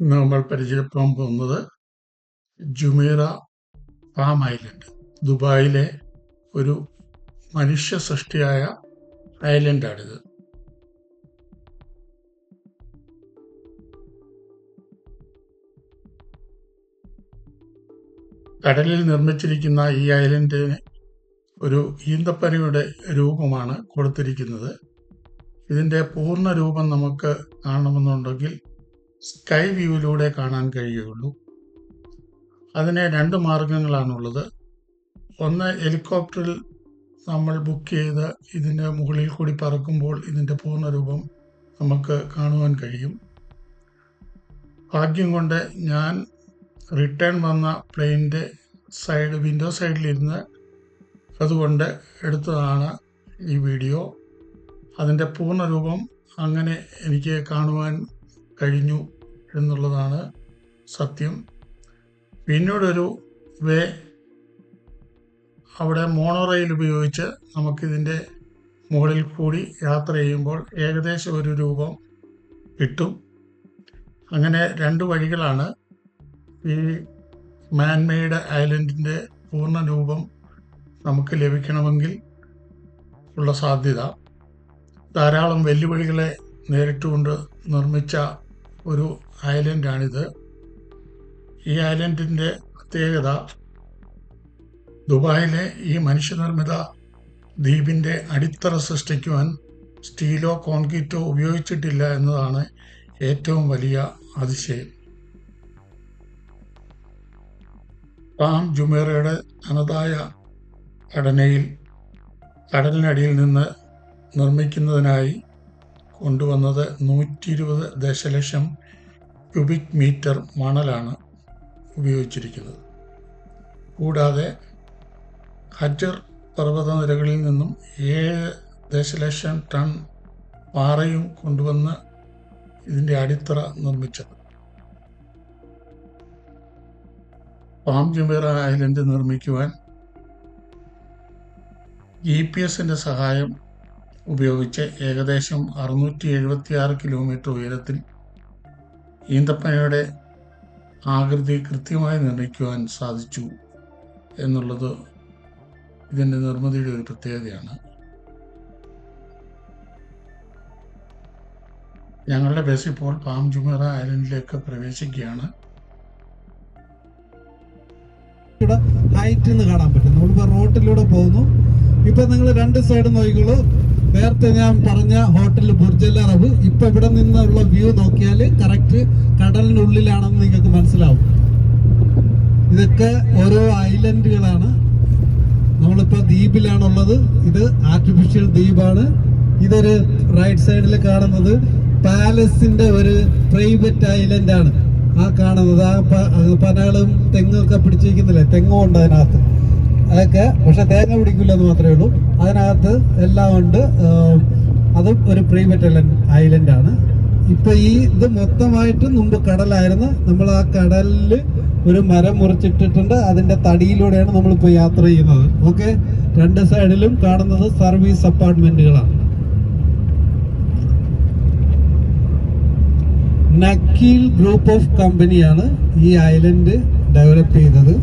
നമ്മൾ പരിചയപ്പെടാൻ പോകുന്നത് ജുമേറ പാം ഐലൻഡ്. ദുബായിലെ ഒരു മനുഷ്യ സൃഷ്ടിയായ ഐലൻഡാണിത്. കടലിൽ നിർമ്മിച്ചിരിക്കുന്ന ഈ ഐലൻഡിന് ഒരു ഈന്തപ്പനയുടെ രൂപമാണ് കൊടുത്തിരിക്കുന്നത്. ഇതിന്റെ പൂർണ രൂപം നമുക്ക് കാണണമെന്നുണ്ടെങ്കിൽ സ്കൈ വ്യൂവിലൂടെ കാണാൻ കഴിയുകയുള്ളൂ. അതിന് രണ്ട് മാർഗങ്ങളാണുള്ളത്. ഒന്ന് ഹെലികോപ്റ്ററിൽ നമ്മൾ ബുക്ക് ചെയ്ത് ഇതിന്റെ മുകളിൽ കൂടി പറക്കുമ്പോൾ ഇതിന്റെ പൂർണരൂപം നമുക്ക് കാണുവാൻ കഴിയും. ഭാഗ്യം കൊണ്ട് ഞാൻ റിട്ടേൺ വന്ന പ്ലെയിനിന്റെ സൈഡ് വിൻഡോ സൈഡിലിരുന്ന് അതുകൊണ്ട് എടുത്തതാണ് ഈ വീഡിയോ അതിന്റെ പൂർണരൂപം അങ്ങനെ എനിക്ക് കാണുവാൻ കഴിഞ്ഞു എന്നുള്ളതാണ് സത്യം. പിന്നീടൊരു വേ അവിടെ മോണോറെയിൽ ഉപയോഗിച്ച് നമുക്കിതിന്റെ മുകളിൽ കൂടി യാത്ര ചെയ്യുമ്പോൾ ഏകദേശം ഒരു രൂപം കിട്ടും. അങ്ങനെ രണ്ട് വഴികളാണ് ഈ മാൻമെയ്ഡ് ഐലൻഡിന്റെ പൂർണ രൂപം നമുക്ക് ലഭിക്കണമെങ്കിൽ ഉള്ള സാധ്യത. ധാരാളം വെല്ലുവിളികളെ നേരിട്ടുകൊണ്ട് നിർമ്മിച്ച ഒരു ഐലൻഡാണിത്. ഈ ഐലൻഡിന്റെ പ്രത്യേകത ദുബായിലെ ഈ മനുഷ്യനിർമ്മിത ദ്വീപിന്റെ അടിത്തറ സൃഷ്ടിക്കുവാൻ സ്റ്റീലോ കോൺക്രീറ്റോ ഉപയോഗിച്ചിട്ടില്ല എന്നതാണ് ഏറ്റവും വലിയ അതിശയം. പാം ജുമേറയുടെ തനതായ ഘടനയിൽ കടലിനടിയിൽ നിന്ന് നിർമ്മിക്കുന്നതിനായി കൊണ്ടുവന്നത് നൂറ്റി ഇരുപത് ദശലക്ഷം ക്യൂബിക് മീറ്റർ മണലാണ് ഉപയോഗിച്ചിരിക്കുന്നത്. കൂടാതെ ഹജർ പർവതനിരകളിൽ നിന്നും ഏഴ് ദശലക്ഷം ടൺ പാറയും കൊണ്ടുവന്ന് ഇതിന്റെ അടിത്തറ നിർമ്മിച്ചത്. പാം ജുമേറ ഐലൻഡ് നിർമ്മിക്കുവാൻ ജി പി എസിന്റെ സഹായം ഉപയോഗിച്ച് ഏകദേശം അറുന്നൂറ്റി എഴുപത്തി ആറ് കിലോമീറ്റർ ഉയരത്തിൽ ഈന്തപ്പനയുടെ ആകൃതി കൃത്യമായി നിർണയിക്കുവാൻ സാധിച്ചു എന്നുള്ളത് ഇതിന്റെ നിർമ്മിതിയുടെ ഒരു പ്രത്യേകതയാണ്. ഞങ്ങളുടെ ബസ് ഇപ്പോൾ പാം ജുമേറ ഐലൻഡിലേക്ക് പ്രവേശിക്കുകയാണ്. നിന്ന് കാണാൻ പറ്റും. നമ്മളിപ്പോ റോട്ടിലൂടെ പോകുന്നു. ഇപ്പൊ നിങ്ങൾ രണ്ട് സൈഡ് നോക്കിക്കോളൂ. നേരത്തെ ഞാൻ പറഞ്ഞ ഹോട്ടൽ ബുർജൽ അറബ് ഇപ്പൊ ഇവിടെ നിന്നുള്ള വ്യൂ നോക്കിയാൽ കറക്റ്റ് കടലിനുള്ളിലാണെന്ന് നിങ്ങൾക്ക് മനസ്സിലാവും. ഇതൊക്കെ ഓരോ ഐലൻഡുകളാണ് നമ്മളിപ്പോ ദ്വീപിലാണുള്ളത്. ഇത് ആർട്ടിഫിഷ്യൽ ദ്വീപാണ്. ഇതൊരു റൈറ്റ് സൈഡിൽ കാണുന്നത് പാലസിന്റെ ഒരു പ്രൈവറ്റ് ഐലൻഡാണ് ആ കാണുന്നത്. ആ പനകളും തെങ്ങൊക്കെ പിടിച്ചിരിക്കുന്നില്ലേ? തെങ്ങും ഉണ്ട് അതിനകത്ത്. അതൊക്കെ പക്ഷെ തേങ്ങ പിടിക്കില്ല എന്ന് മാത്രമേ ഉള്ളൂ. അതിനകത്ത് എല്ലാം ഉണ്ട്. അതും ഒരു പ്രൈവറ്റ് ഐലൻഡ് ആണ്. ഇപ്പൊ ഈ ഇത് മൊത്തമായിട്ട് മുമ്പ് കടലായിരുന്നു. നമ്മൾ ആ കടലിൽ ഒരു മരം മുറിച്ചിട്ടിട്ടുണ്ട്. അതിന്റെ തടിയിലൂടെയാണ് നമ്മളിപ്പോൾ യാത്ര ചെയ്യുന്നത്. ഓക്കെ? രണ്ട് സൈഡിലും കാണുന്നത് സർവീസ് അപ്പാർട്ട്മെന്റുകളാണ് നക്കീൽ ഗ്രൂപ്പ് ഓഫ് കമ്പനിയാണ് ഈ ഐലൻഡ് ഡെവലപ്പ് ചെയ്തത്.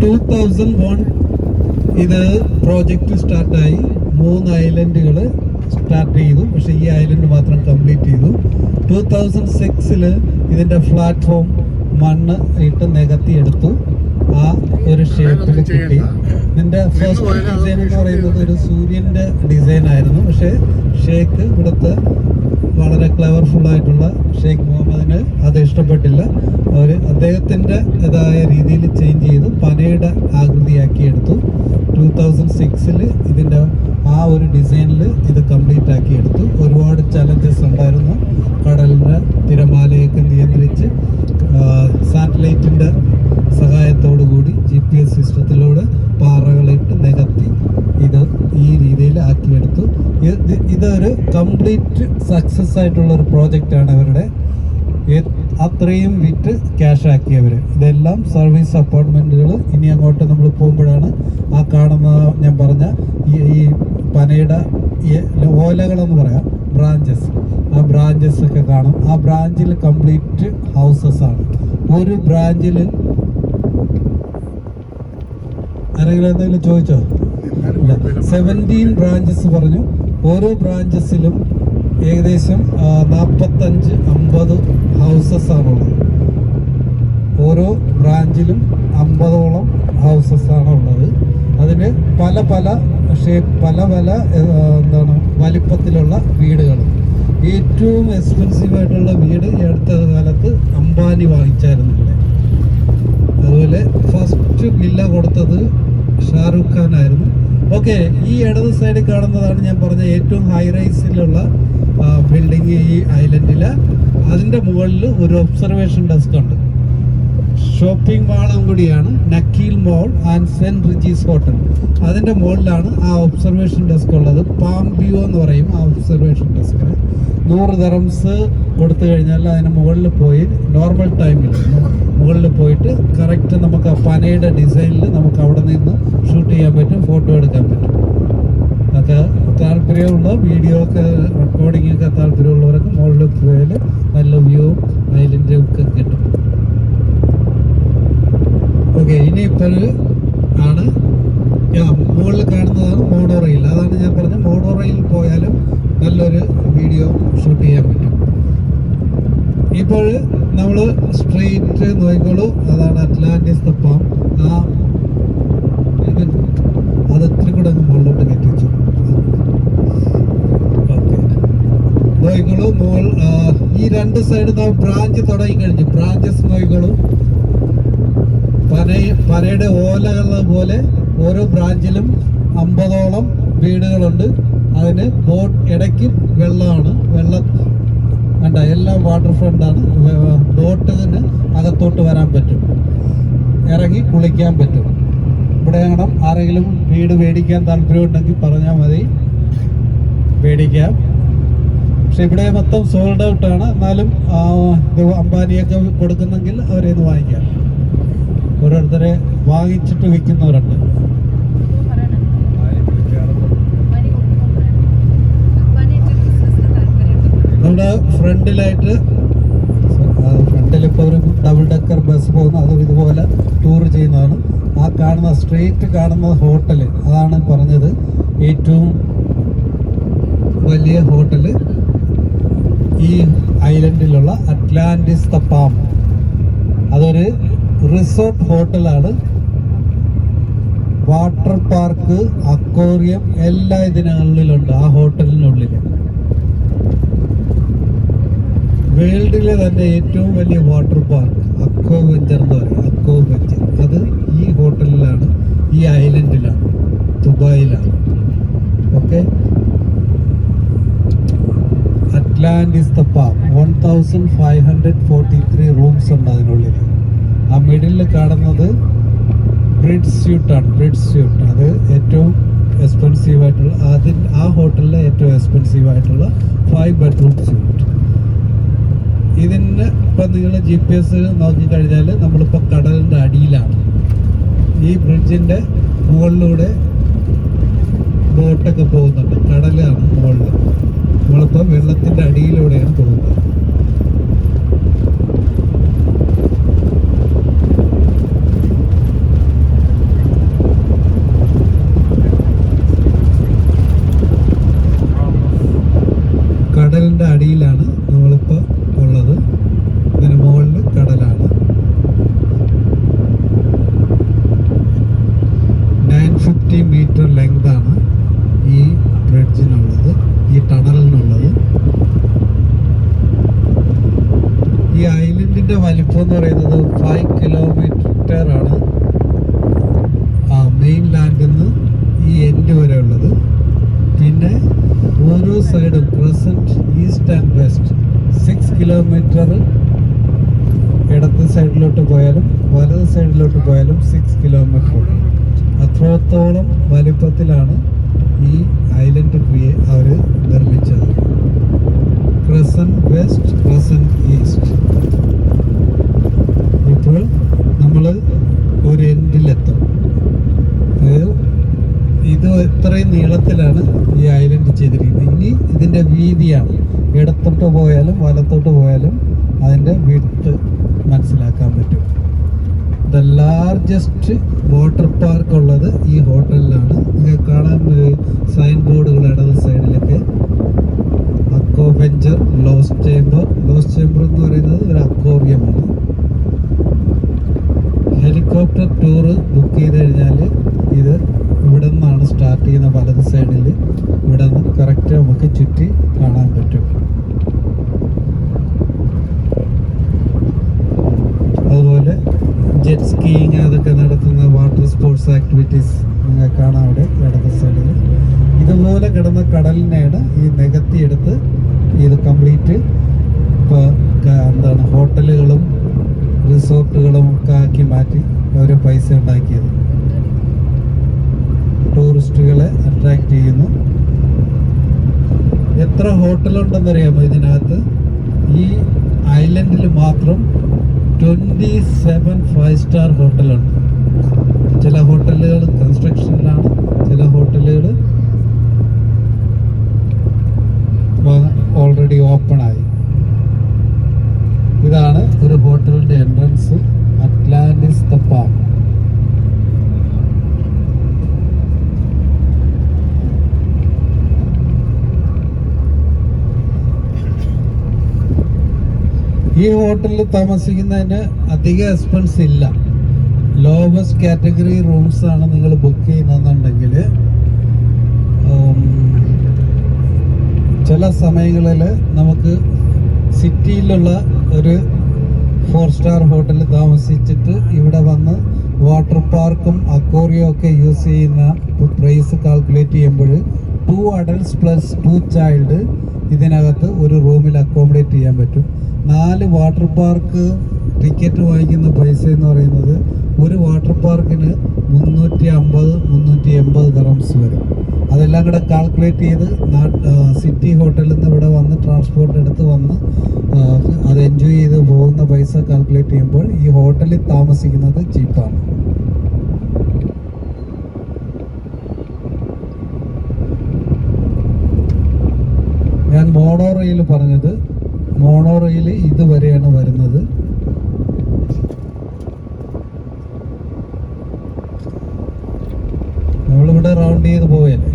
ടൂ തൗസൻഡ് വൺ ഇത് പ്രോജക്റ്റ് സ്റ്റാർട്ടായി മൂന്ന് ഐലൻഡുകൾ സ്റ്റാർട്ട് ചെയ്തു. പക്ഷേ ഈ ഐലൻഡ് മാത്രം കംപ്ലീറ്റ് ചെയ്തു. ടൂ തൗസൻഡ് സിക്സിൽ ഇതിന്റെ പ്ലാറ്റ്ഫോം മണ്ണ് ഇട്ട് നികത്തി എടുത്തു. ആ ഒരു ഷേപ്പിൽ കിട്ടി. ഇതിന്റെ ഫസ്റ്റ് ഡിസൈൻ എന്ന് പറയുന്നത് ഒരു സൂര്യന്റെ ഡിസൈൻ ആയിരുന്നു. പക്ഷേ ഷേക്ക് ഇവിടുത്തെ വളരെ ക്ലവർഫുൾ ആയിട്ടുള്ള ഷെയ്ഖ് മുഹമ്മദിന് അത് ഇഷ്ടപ്പെട്ടില്ല. അവർ അദ്ദേഹത്തിന്റെ ഇതായ രീതിയിൽ ചേഞ്ച് ചെയ്ത് പനയുടെ ആകൃതിയാക്കി എടുത്തു. ടൂ തൗസൻഡ് സിക്സിൽ ഇതിന്റെ ആ ഒരു ഡിസൈനിൽ ഇത് കംപ്ലീറ്റ് ആക്കി എടുത്തു. ഒരുപാട് ചലഞ്ചസ് ഉണ്ടായിരുന്നു. കടലിന്റെ തിരമാലയൊക്കെ നിയന്ത്രിച്ച് സാറ്റലൈറ്റിന്റെ സഹായത്തോടു കൂടി ജി പി എസ് സിസ്റ്റത്തിലൂടെ പാറകളിട്ട് നികത്തി ഇത് ഈ രീതിയിൽ ആക്കിയെടുത്തു ഇത് ഇതൊരു കംപ്ലീറ്റ് സക്സസ് ആയിട്ടുള്ള ഒരു പ്രോജക്റ്റ് ആണ് അവരുടെ. അത്രയും വിറ്റ് ക്യാഷ് ആക്കിയവർ ഇതെല്ലാം സർവീസ് അപ്പാർട്ട്മെന്റുകൾ ഇനി അങ്ങോട്ട് നമ്മൾ പോകുമ്പോഴാണ് ആ കാണുന്ന ഞാൻ പറഞ്ഞ ഈ പനയുടെ ഓലകളെന്ന് പറയാം ബ്രാഞ്ചസ് ആ ബ്രാഞ്ചസ് ഒക്കെ കാണും. ആ ബ്രാഞ്ചിൽ കംപ്ലീറ്റ് ഹൗസസ് ആണ്. ഒരു ബ്രാഞ്ചിൽ ആരെങ്കിലും എന്തെങ്കിലും ചോദിച്ചോ? സെവന്റീൻ ബ്രാഞ്ചസ് പറഞ്ഞു. ഓരോ ബ്രാഞ്ചസിലും ഏകദേശം നാൽപ്പത്തഞ്ച് അമ്പത് ഹൗസസ് ആണുള്ളത്. ഓരോ ബ്രാഞ്ചിലും അമ്പതോളം ഹൗസസ് ഉള്ളത് അതിന് പല പല ഷേപ്പ് പല പല എന്താണ് വലിപ്പത്തിലുള്ള വീടുകൾ ഏറ്റവും എക്സ്പെൻസീവ് ആയിട്ടുള്ള വീട് ഈ അടുത്ത കാലത്ത് അംബാനി വാങ്ങിച്ചായിരുന്നു ഇവിടെ. അതുപോലെ ഫസ്റ്റ് വില്ല കൊടുത്തത് ഷാറുഖ് ഖാൻ ആയിരുന്നു ഓക്കെ ഈ ഇടത് സൈഡിൽ കാണുന്നതാണ് ഞാൻ പറഞ്ഞ ഏറ്റവും ഹൈ റൈസിലുള്ള ബിൽഡിങ് ഈ ഐലൻഡിൽ അതിന്റെ മുകളിൽ ഒരു ഒബ്സർവേഷൻ ഡെസ്ക് ഉണ്ട്. ഷോപ്പിംഗ് മാളും കൂടിയാണ് Nakheel mall and Saint Regis hotel അതിന്റെ മുകളിലാണ് ആ ഒബ്സർവേഷൻ ഡെസ്ക് ഉള്ളത്. പാം വ്യൂ എന്ന് പറയും ആ ഒബ്സർവേഷൻ ഡെസ്കിന് നൂറ് ദറംസ് കൊടുത്തു കഴിഞ്ഞാൽ അതിന് മുകളിൽ പോയി നോർമൽ ടൈമിൽ മുകളിൽ പോയിട്ട് കറക്റ്റ് നമുക്ക് ആ പനയുടെ ഡിസൈനിൽ നമുക്ക് അവിടെ നിന്ന് ഷൂട്ട് ചെയ്യാൻ പറ്റും ഫോട്ടോ എടുക്കാൻ പറ്റും. ഒക്കെ താല്പര്യമുള്ള വീഡിയോ ഒക്കെ റെക്കോർഡിംഗ് ഒക്കെ താല്പര്യമുള്ളവർക്ക് മുകളിൽ പോയാൽ നല്ല വ്യൂവും അതിലിന്റെ ഒക്കെ കിട്ടും. ഓക്കെ ഇനിയിപ്പോൾ ആണ്. മുകളിൽ കാണുന്നതാണ് മോണോ റെയിൽ അതാണ് ഞാൻ പറഞ്ഞത് മോണോ റെയിൽ നല്ലൊരു വീഡിയോ ഷൂട്ട് ചെയ്യാൻ പറ്റും. ഇപ്പോൾ നമ്മൾ സ്ട്രെയിറ്റ് നോക്കിക്കോളൂ. അതാണ് അറ്റ്ലാന്റിസ് തപ്പാം. ആ അത് ഇത്തിരി കൂടെ അങ്ങ് മുകളിലോട്ട് കെട്ടിച്ചു നോയിക്കോളൂ മുകൾ ഈ രണ്ട് സൈഡ് ബ്രാഞ്ച് തുടങ്ങി കഴിഞ്ഞു ബ്രാഞ്ചസ് നോക്കിക്കോളൂ. പന പനയുടെ ഓലകൾ പോലെ ഓരോ ബ്രാഞ്ചിലും അമ്പതോളം വീടുകളുണ്ട്. അതിന് ബോട്ട് ഇടയ്ക്ക് വെള്ളമാണ്. വെള്ളം കണ്ട എല്ലാം വാട്ടർ ഫ്രണ്ടാണ് ബോട്ടിന് അകത്തോട്ട് വരാൻ പറ്റും. ഇറങ്ങി കുളിക്കാൻ പറ്റും. ഇവിടെ കാണാം ആരെങ്കിലും വീട് മേടിക്കാൻ താല്പര്യമുണ്ടെങ്കിൽ പറഞ്ഞാൽ മതി. മേടിക്കാം. പക്ഷെ ഇവിടെ മൊത്തം സോൾഡ് ഔട്ടാണ് എന്നാലും ഇത് അംബാനിയൊക്കെ കൊടുക്കുന്നെങ്കിൽ അവരെ വാങ്ങിക്കാം. ഓരോരുത്തരെ വാങ്ങിച്ചിട്ട് വിൽക്കുന്നവരുണ്ട്. നമ്മുടെ ഫ്രണ്ടിലായിട്ട് ഫ്രണ്ടിലിപ്പോൾ ഒരു ഡബിൾ ഡെക്കർ ബസ് പോകുന്നു. അതും ഇതുപോലെ ടൂർ ചെയ്യുന്നതാണ്. ആ കാണുന്ന സ്ട്രീറ്റ് കാണുന്ന ഹോട്ടൽ അതാണ് പറഞ്ഞത് ഏറ്റവും വലിയ ഹോട്ടൽ ഈ ഐലൻഡിലുള്ള അറ്റ്ലാന്റിസ് ദ പാം അതൊരു റിസോർട്ട് ഹോട്ടലാണ് വാട്ടർ പാർക്ക് അക്വേറിയം എല്ലാ ഇതിനുള്ളിലുണ്ട്. ആ ഹോട്ടലിനുള്ളിൽ വേൾഡിലെ തന്നെ ഏറ്റവും വലിയ വാട്ടർ പാർക്ക് അക്കോ വെഞ്ചർ എന്ന് പറയും. അക്കോ വെഞ്ചർ അത് ഈ ഹോട്ടലിലാണ് ഈ ഐലൻഡിലാണ് ദുബായിലാണ്. Okay? Atlantis the park. One thousand five hundred forty three rooms ഉണ്ട് അതിനുള്ളിൽ. ആ മിഡിലിൽ കാണുന്നത് ബ്രിഡ് സ്യൂട്ടാണ് ബ്രിഡ് സ്യൂട്ട്. അത് ഏറ്റവും എക്സ്പെൻസീവ് ആയിട്ടുള്ള അതിൽ ആ ഹോട്ടലിലെ ഏറ്റവും എക്സ്പെൻസീവ് ആയിട്ടുള്ള ഫൈവ് ബെഡ്റൂം സ്യൂട്ട് ഇതിന് ഇപ്പം നിങ്ങൾ ജി പി എസ് നോക്കിക്കഴിഞ്ഞാൽ നമ്മളിപ്പോൾ കടലിന്റെ അടിയിലാണ്. ഈ ബ്രിഡ്ജിന്റെ മുകളിലൂടെ ബോട്ടൊക്കെ പോകുന്നുണ്ട്. കടലാണ് മുകളിൽ നമ്മളിപ്പോൾ വെള്ളത്തിന്റെ അടിയിലൂടെയാണ് പോകുന്നത് കടലിന്റെ അടിയിലാണ് നമ്മളിപ്പോൾ ഉള്ളത് ഇതിന് മുകളിൽ കടലാണ് നയൻ ഫിഫ്റ്റി മീറ്റർ ലെങ്ത് ആണ് ഈ ബ്രിഡ്ജിനുള്ളത് ഈ ടണലിനുള്ളത് ഈ ഐലൻഡിന്റെ വലിപ്പം എന്ന് പറയുന്നത് ഫൈവ് കിലോമീറ്റർ ആണ് ആ മെയിൻ ലാൻഡിൽ നിന്ന് ഈ എൻഡ് വരെ ഉള്ളത് പിന്നെ ഓരോ സൈഡും present east and west six kilometre ഇടത്ത് സൈഡിലോട്ട് പോയാലും വലത് സൈഡിലോട്ട് പോയാലും സിക്സ് കിലോമീറ്റർ അത്രത്തോളം വലിപ്പത്തിലാണ് ഈ ഐലൻഡ് ക്രിയേ അവർ നിർമ്മിച്ചത്. ക്രസന്റ് വെസ്റ്റ് ക്രസന്റ് ഈസ്റ്റ് ഇപ്പോൾ നമ്മൾ ഒരു എൻഡിലെത്തും ഇത് ഇത്രയും നീളത്തിലാണ് ഈ ഐലൻഡ് ചെയ്തിരിക്കുന്നത്. ഇനി ഇതിന്റെ വീതിയാണ്. ഇടത്തോട്ട് പോയാലും വലത്തോട്ട് പോയാലും അതിന്റെ വിട്ട് മനസ്സിലാക്കാൻ പറ്റും. ദ ലാർജസ്റ്റ് വാട്ടർ പാർക്ക് ഉള്ളത് ഈ ഹോട്ടലിലാണ്. നിങ്ങൾക്ക് കാണാൻ സൈൻ ബോർഡുകൾ ഇടത് സൈഡിലൊക്കെ Aquaventure lost chamber lost chamber എന്ന് പറയുന്നത് ഒരു അക്കോറിയമാണ് ഹെലികോപ്റ്റർ ടൂറ് ബുക്ക് ചെയ്ത് കഴിഞ്ഞാൽ ഇത് ഇവിടെ നിന്നാണ് സ്റ്റാർട്ട് ചെയ്യുന്ന വലത് സൈഡിൽ ഇവിടെ നിന്ന് കറക്റ്റ് നമുക്ക് ചുറ്റി കാണാൻ പറ്റും. അതുപോലെ ജെറ്റ് സ്കീയിങ് അതൊക്കെ നടത്തുന്ന വാട്ടർ സ്പോർട്സ് ആക്ടിവിറ്റീസ് നിങ്ങൾക്ക് കാണാം അവിടെ ഇടത് സൈഡിൽ ഇതുപോലെ കിടന്ന കടലിനെയാണ് ഈ നികത്തിയെടുത്ത് ഇത് കംപ്ലീറ്റ് ഇപ്പോൾ എന്താണ് ഹോട്ടലുകളും റിസോർട്ടുകളും ഒക്കെ ആക്കി മാറ്റി ഓരോ പൈസ ഉണ്ടാക്കിയത്. ടൂറിസ്റ്റുകളെ അട്രാക്റ്റ് ചെയ്യുന്നു. എത്ര ഹോട്ടലുണ്ടെന്നറിയാമോ ഇതിനകത്ത്? ഈ ഐലൻഡിൽ മാത്രം ട്വന്റി സെവൻ ഫൈവ് സ്റ്റാർ ഹോട്ടലുണ്ട്. ചില ഹോട്ടലുകൾ കൺസ്ട്രക്ഷനിലാണ് ചില ഹോട്ടലുകൾ ഓൾറെഡി ഓപ്പൺ ആയി ഇതാണ് ഒരു ഹോട്ടലിന്റെ എൻട്രൻസ് അറ്റ്ലാന്റിസ് ദ പാർക്ക് ഈ ഹോട്ടലിൽ താമസിക്കുന്നതിന് അധിക എക്സ്പെൻസ് ഇല്ല. ലോവസ്റ്റ് കാറ്റഗറി റൂംസ് ആണ് നിങ്ങൾ ബുക്ക് ചെയ്യുന്നതെന്നുണ്ടെങ്കിൽ ചില സമയങ്ങളിൽ നമുക്ക് സിറ്റിയിലുള്ള ഒരു ഫോർ സ്റ്റാർ ഹോട്ടലിൽ താമസിച്ചിട്ട് ഇവിടെ വന്ന് വാട്ടർ പാർക്കും അക്വോറിയം ഒക്കെ യൂസ് ചെയ്യുന്ന പ്രൈസ് കാൽക്കുലേറ്റ് ചെയ്യുമ്പോൾ two adults plus two child ഇതിനകത്ത് ഒരു റൂമിൽ അക്കോമഡേറ്റ് ചെയ്യാൻ പറ്റും. നാല് വാട്ടർ പാർക്ക് ടിക്കറ്റ് വാങ്ങിക്കുന്ന പൈസ എന്ന് പറയുന്നത് ഒരു വാട്ടർ പാർക്കിന് മുന്നൂറ്റി അമ്പത് മുന്നൂറ്റി എൺപത് ദറംസ് വരും. അതെല്ലാം കൂടെ കാൽക്കുലേറ്റ് ചെയ്ത് സിറ്റി ഹോട്ടലിൽ നിന്ന് ഇവിടെ വന്ന് ട്രാൻസ്പോർട്ട് എടുത്ത് വന്ന് അത് എൻജോയ് ചെയ്ത് പോകുന്ന പൈസ കാൽക്കുലേറ്റ് ചെയ്യുമ്പോൾ ഈ ഹോട്ടലിൽ താമസിക്കുന്നത് ചീപ്പാണ് മോണോ റെയിൽ പറഞ്ഞത് മോണോ റെയിൽ ഇതുവരെയാണ് വരുന്നത്. നമ്മളിവിടെ റൗണ്ട് ചെയ്ത് പോവുകയല്ലേ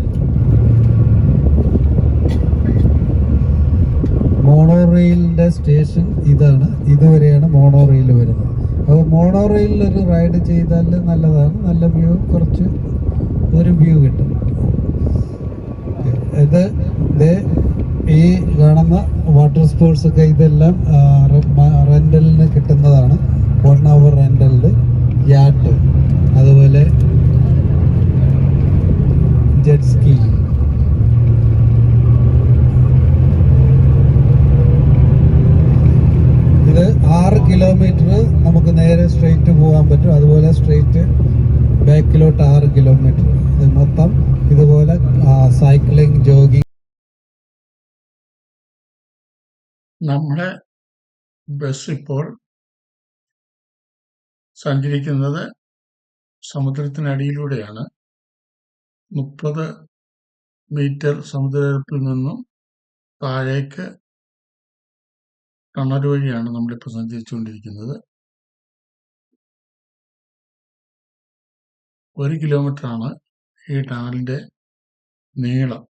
മോണോ റെയിലിന്റെ സ്റ്റേഷൻ ഇതാണ്. ഇതുവരെയാണ് മോണോ റെയിൽ വരുന്നത്. അപ്പോൾ മോണോ റെയിലിൽ ഒരു റൈഡ് ചെയ്താൽ നല്ലതാണ്. നല്ല വ്യൂ കുറച്ച് ഒരു വ്യൂ കിട്ടും. ഇത് ഈ കാണുന്ന വാട്ടർ സ്പോർട്സ് ഒക്കെ ഇതെല്ലാം റെന്റലിന് കിട്ടുന്നതാണ്. വൺ അവർ റെന്റലിൽ യാട്ട് അതുപോലെ ജെറ്റ് സ്കീ ഇത് ആറ് കിലോമീറ്റർ നമുക്ക് നേരെ സ്ട്രെയിറ്റ് പോകാൻ പറ്റും. അതുപോലെ സ്ട്രെയിറ്റ് ബാക്കിലോട്ട് ആറ് കിലോമീറ്റർ ഇത് മൊത്തം ഇതുപോലെ സൈക്ലിംഗ് ജോഗിങ് നമ്മുടെ ബസ് ഇപ്പോൾ സഞ്ചരിക്കുന്നത് സമുദ്രത്തിനടിയിലൂടെയാണ്. മുപ്പത് മീറ്റർ സമുദ്രത്തിൽ നിന്നും താഴേക്ക് ടണൽ വഴിയാണ് നമ്മളിപ്പോൾ സഞ്ചരിച്ചുകൊണ്ടിരിക്കുന്നത്. ഒരു കിലോമീറ്ററാണ് ഈ ടണലിന്റെ നീളം.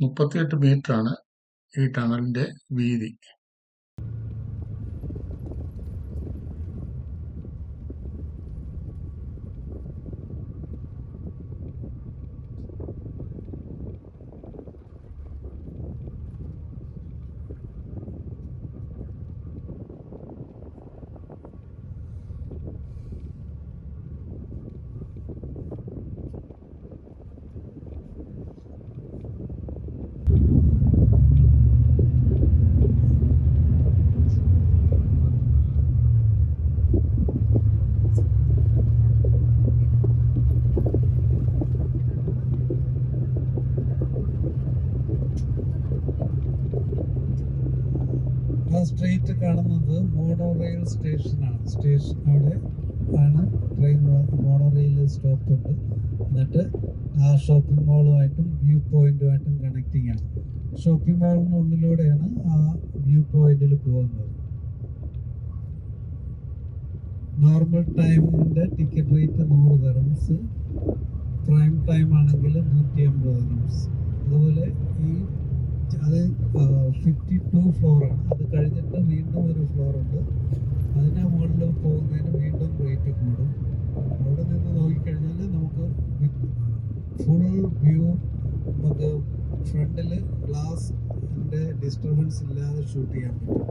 മുപ്പത്തിയെട്ട് മീറ്ററാണ് ഈ ടണലിന്റെ വീതി. ആ കാണുന്നത് മോണോ റെയിൽ സ്റ്റേഷനാണ് സ്റ്റേഷൻ അവിടെ ആണ് ട്രെയിൻ മോണോ റെയിൽ സ്റ്റോപ്പ് ഉണ്ട്. എന്നിട്ട് ആ ഷോപ്പിംഗ് മോളുമായിട്ടും വ്യൂ പോയിന്റുമായിട്ടും കണക്റ്റിംഗ് ആണ്. ഷോപ്പിംഗ് മാളിനുള്ളിലൂടെയാണ് ആ വ്യൂ പോയിന്റിൽ പോകുന്നത്. നോർമൽ ടൈമിന്റെ ടിക്കറ്റ് റേറ്റ് നൂറ് തരംസ് പ്രൈം ടൈം ആണെങ്കിൽ നൂറ്റി അമ്പത് തരംസ് അതുപോലെ ഈ അത് ഫിഫ്റ്റി ടു ഫ്ലോറാണ് അത് കഴിഞ്ഞിട്ട് വീണ്ടും ഒരു ഫ്ലോർ ഉണ്ട്. അതിന് മുകളിൽ പോകുന്നതിന് വീണ്ടും റേറ്റ് കൂടും അവിടെ നിന്ന് നോക്കിക്കഴിഞ്ഞാൽ നമുക്ക് ഫുൾ വ്യൂ നമുക്ക് ഫ്രണ്ടിൽ ഗ്ലാസിന്റെ ഡിസ്റ്റർബൻസ് ഇല്ലാതെ ഷൂട്ട് ചെയ്യാൻ പറ്റും.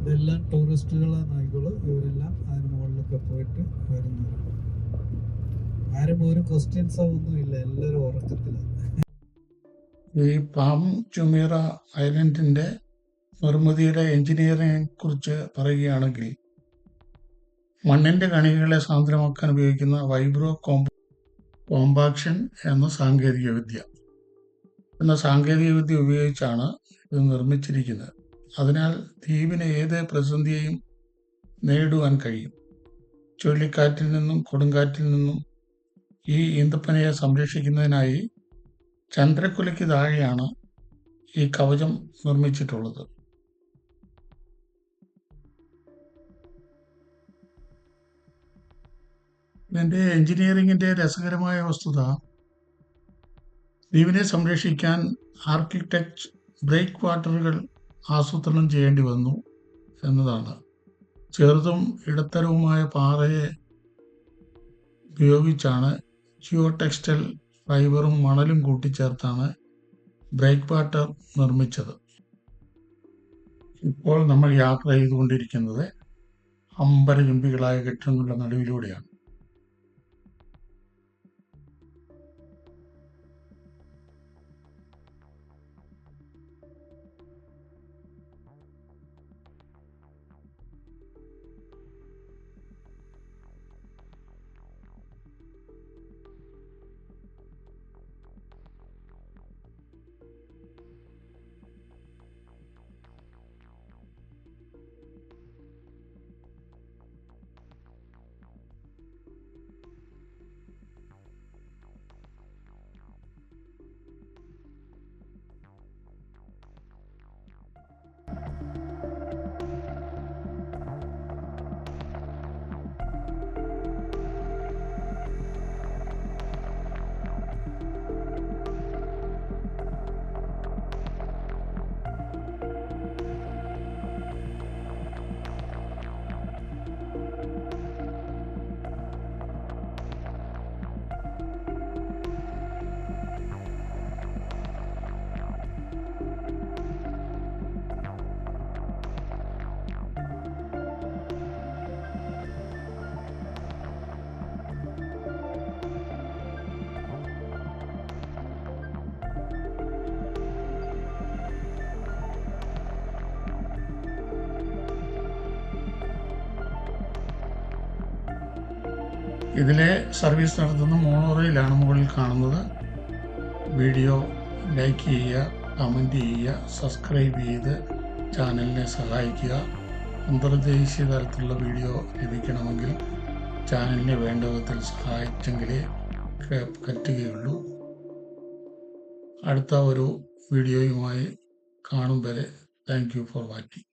ഇതെല്ലാം ടൂറിസ്റ്റുകളെ നോക്കിക്കോളൂ ഇവരെല്ലാം അതിന് മുകളിലൊക്കെ പോയിട്ട് വരുന്നവരാണ് ആരും ഒരു ക്വസ്റ്റ്യൻസോ ഒന്നുമില്ല എല്ലാവരും ഉറക്കത്തിലാണ് ഈ പാം ചുമീറ ഐലൻഡിന്റെ നിർമ്മിതിയുടെ എഞ്ചിനീയറിംഗിനെ കുറിച്ച് പറയുകയാണെങ്കിൽ മണ്ണിന്റെ കണികകളെ സാന്ദ്രമാക്കാൻ ഉപയോഗിക്കുന്ന വൈബ്രോ കോമ്പ കോമ്പാക്ഷൻ എന്ന സാങ്കേതിക വിദ്യ. എന്ന സാങ്കേതിക വിദ്യ ഉപയോഗിച്ചാണ് ഇത് നിർമ്മിച്ചിരിക്കുന്നത്. അതിനാൽ ദ്വീപിന് ഏത് പ്രതിസന്ധിയെയും നേടുവാൻ കഴിയും. ചുഴലിക്കാറ്റിൽ നിന്നും കൊടുങ്കാറ്റിൽ നിന്നും ഈ ഈന്തപ്പനയെ സംരക്ഷിക്കുന്നതിനായി ചന്ദ്രക്കുലയ്ക്ക് താഴെയാണ് ഈ കവചം നിർമ്മിച്ചിട്ടുള്ളത്. ഇതിന്റെ എഞ്ചിനീയറിംഗിന്റെ രസകരമായ വസ്തുത ദ്വീപിനെ സംരക്ഷിക്കാൻ ആർക്കിടെക്ട് ബ്രേക്ക് വാട്ടറുകൾ ആസൂത്രണം ചെയ്യേണ്ടി വന്നു എന്നതാണ്. ചെറുതും ഇടത്തരവുമായ പാറയെ ഉപയോഗിച്ചാണ് ജിയോ ടെക്സ്റ്റൈൽ ഫൈബറും മണലും കൂട്ടിച്ചേർത്താണ് ബ്രേക്ക് വാട്ടർ നിർമ്മിച്ചത്. ഇപ്പോൾ നമ്മൾ യാത്ര ചെയ്തുകൊണ്ടിരിക്കുന്നത് അമ്പരചുംബികളായ കെട്ടിടങ്ങളുടെ നടുവിലൂടെയാണ്. ഇതിലെ സർവീസ് നടത്തുന്ന മോണോറയിലാണ് മുകളിൽ കാണുന്നത്. വീഡിയോ ലൈക്ക് ചെയ്യുക കമന്റ് ചെയ്യുക സബ്സ്ക്രൈബ് ചെയ്ത് ചാനലിനെ സഹായിക്കുക. അന്തർദേശീയ തരത്തിലുള്ള വീഡിയോ ലഭിക്കണമെങ്കിൽ ചാനലിനെ വേണ്ട വിധത്തിൽ സഹായിച്ചെങ്കിലേ കറ്റുകയുള്ളൂ. അടുത്ത ഒരു വീഡിയോയുമായി കാണും വരെ. Thank you for watching.